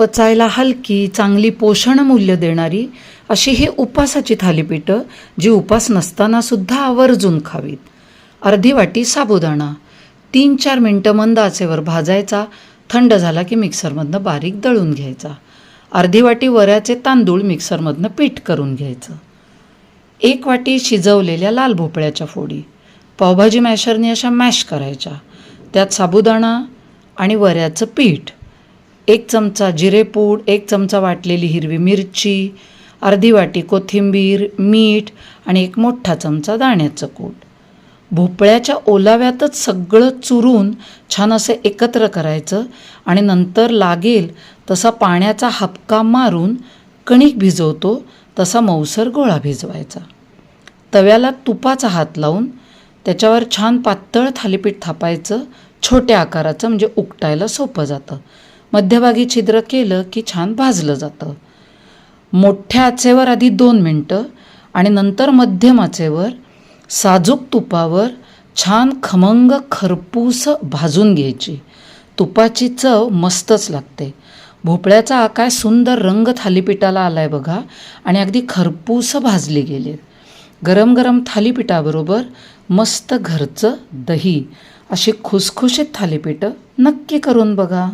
पचायला हलकी चांगली पोषणमूल्य देणारी अशी ही उपासाची थालीपीठं जी उपास नसतानासुद्धा आवर्जून खावीत. अर्धी वाटी साबुदाणा तीन चार मिनटं मंद आचेवर भाजायचा थंड झाला की मिक्सरमधनं बारीक दळून घ्यायचा. अर्धी वाटी वऱ्याचे तांदूळ मिक्सरमधनं पीठ करून घ्यायचं. एक वाटी शिजवलेल्या लाल भोपळ्याच्या फोडी पावभाजी मॅशरने अशा मॅश करायच्या. त्यात साबुदाणा आणि वऱ्याचं पीठ एक चमचा जिरेपूड एक चमचा वाटलेली हिरवी मिरची अर्धी वाटी कोथिंबीर मीठ आणि एक मोठा चमचा दाण्याचं कूट. भोपळ्याच्या ओलाव्यातच सगळं चुरून छान असं एकत्र करायचं आणि नंतर लागेल तसा पाण्याचा हपका मारून कणिक भिजवतो तसा मऊसर गोळा भिजवायचा. तव्याला तुपाचा हात लावून त्याच्यावर छान पातळ थालीपीठ थापायचं छोट्या आकाराचं म्हणजे उकटायला सोपं जातं. मध्यभागी छिद्र केलं की छान भाजलं जातं. मोठ्या आचेवर आधी दोन मिनटं आणि नंतर मध्यम आचेवर साजूक तुपावर छान खमंग खरपूस भाजून घ्यायची. तुपाची चव मस्तच लागते. भोपळ्याचा आकार सुंदर रंग थालीपीठाला आलाय बघा आणि अगदी खरपूस भाजली गेली. गरम गरम थालीपीठाबरोबर मस्त घरचं दही अशी खुसखुशीत थालीपीठं नक्की करून बघा.